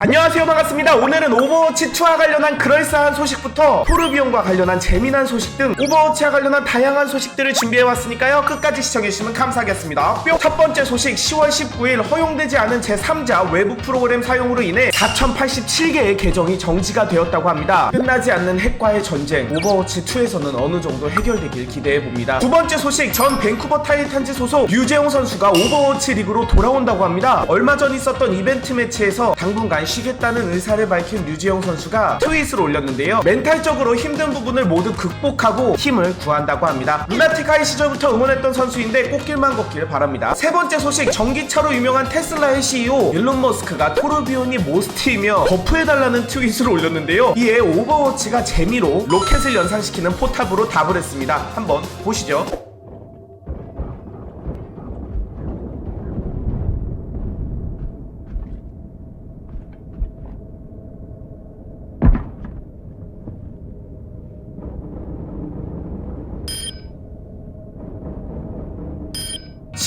안녕하세요 반갑습니다. 오늘은 오버워치 2와 관련한 그럴싸한 소식부터 토르비온과 관련한 재미난 소식 등 오버워치와 관련한 다양한 소식들을 준비해왔으니까요. 끝까지 시청해주시면 감사하겠습니다. 뿅! 첫 번째 소식 10월 19일 허용되지 않은 제3자 외부 프로그램 사용으로 인해 4087개의 계정이 정지가 되었다고 합니다. 끝나지 않는 핵과의 전쟁 오버워치 2에서는 어느 정도 해결되길 기대해봅니다. 두 번째 소식 전 밴쿠버 타이탄즈 소속 유재홍 선수가 오버워치 리그로 돌아온다고 합니다. 얼마 전 있었던 이벤트 매치에서 당분간 쉬겠다는 의사를 밝힌 류지영 선수가 트윗을 올렸는데요. 멘탈적으로 힘든 부분을 모두 극복하고 힘을 구한다고 합니다. 루나틱 하이 시절부터 응원했던 선수인데 꽃길만 걷길 바랍니다. 세 번째 소식 전기차로 유명한 테슬라의 CEO 일론 머스크가 토르비온이 모스트이며 버프해달라는 트윗을 올렸는데요. 이에 오버워치가 재미로 로켓을 연상시키는 포탑으로 답을 했습니다. 한번 보시죠.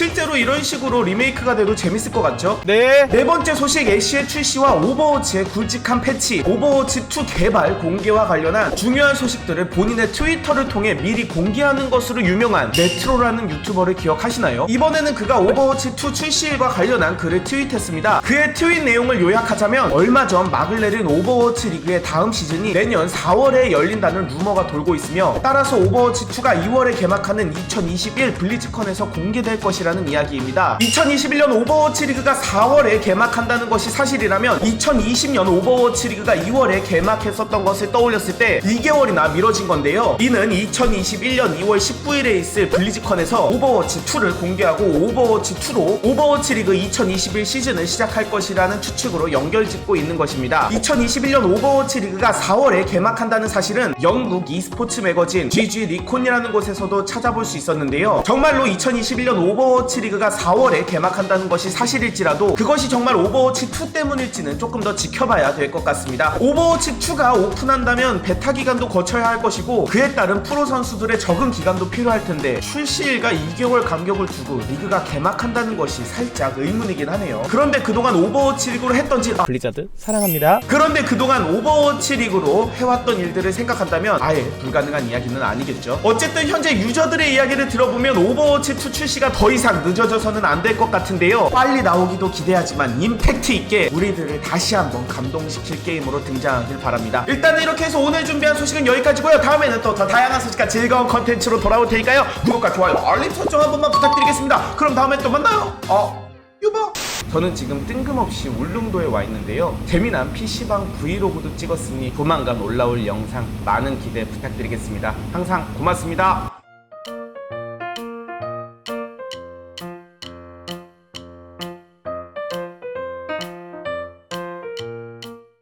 실제로 이런 식으로 리메이크가 돼도 재밌을 것 같죠? 네. 네 번째 소식 애쉬의 출시와 오버워치의 굵직한 패치, 오버워치 2 개발 공개와 관련한 중요한 소식들을 본인의 트위터를 통해 미리 공개하는 것으로 유명한 네트로라는 유튜버를 기억하시나요? 이번에는 그가 오버워치 2 출시일과 관련한 글을 트윗했습니다. 그의 트윗 내용을 요약하자면 얼마 전 막을 내린 오버워치 리그의 다음 시즌이 내년 4월에 열린다는 루머가 돌고 있으며 따라서 오버워치 2가 2월에 개막하는 2021 블리즈컨에서 공개될 것이라 는 이야기입니다. 2021년 오버워치 리그가 4월에 개막한다는 것이 사실이라면 2020년 오버워치 리그가 2월에 개막했었던 것을 떠올렸을 때 2개월이나 미뤄진 건데요. 이는 2021년 2월 19일에 있을 블리즈컨에서 오버워치 2를 공개하고 오버워치 2로 오버워치 리그 2021 시즌을 시작할 것이라는 추측으로 연결짓고 있는 것입니다. 2021년 오버워치 리그가 4월에 개막한다는 사실은 영국 e스포츠 매거진 GG 리콘이라는 곳에서도 찾아볼 수 있었는데요. 정말로 2021년 오버워치 리그가 4월에 개막한다는 것이 사실일지라도 그것이 정말 오버워치 2 때문일지는 조금 더 지켜봐야 될 것 같습니다. 오버워치 2가 오픈한다면 베타 기간도 거쳐야 할 것이고 그에 따른 프로 선수들의 적응 기간도 필요할 텐데 출시일과 2개월 간격을 두고 리그가 개막한다는 것이 살짝 의문이긴 하네요. 그런데 그동안 오버워치 리그로 했던 짓 아, 블리자드 사랑합니다. 그런데 그동안 오버워치 리그로 해왔던 일들을 생각한다면 아예 불가능한 이야기는 아니겠죠. 어쨌든 현재 유저들의 이야기를 들어보면 오버워치 2 출시가 더 이상 늦어져서는 안 될 것 같은데요. 빨리 나오기도 기대하지만 임팩트 있게 우리들을 다시 한번 감동시킬 게임으로 등장하길 바랍니다. 일단은 이렇게 해서 오늘 준비한 소식은 여기까지고요. 다음에는 또 더 다양한 소식과 즐거운 컨텐츠로 돌아올 테니까요. 구독과 좋아요, 알림 설정 한 번만 부탁드리겠습니다. 그럼 다음에 또 만나요. 어, 유바. 저는 지금 뜬금없이 울릉도에 와 있는데요. 재미난 PC방 브이로그도 찍었으니 조만간 올라올 영상 많은 기대 부탁드리겠습니다. 항상 고맙습니다.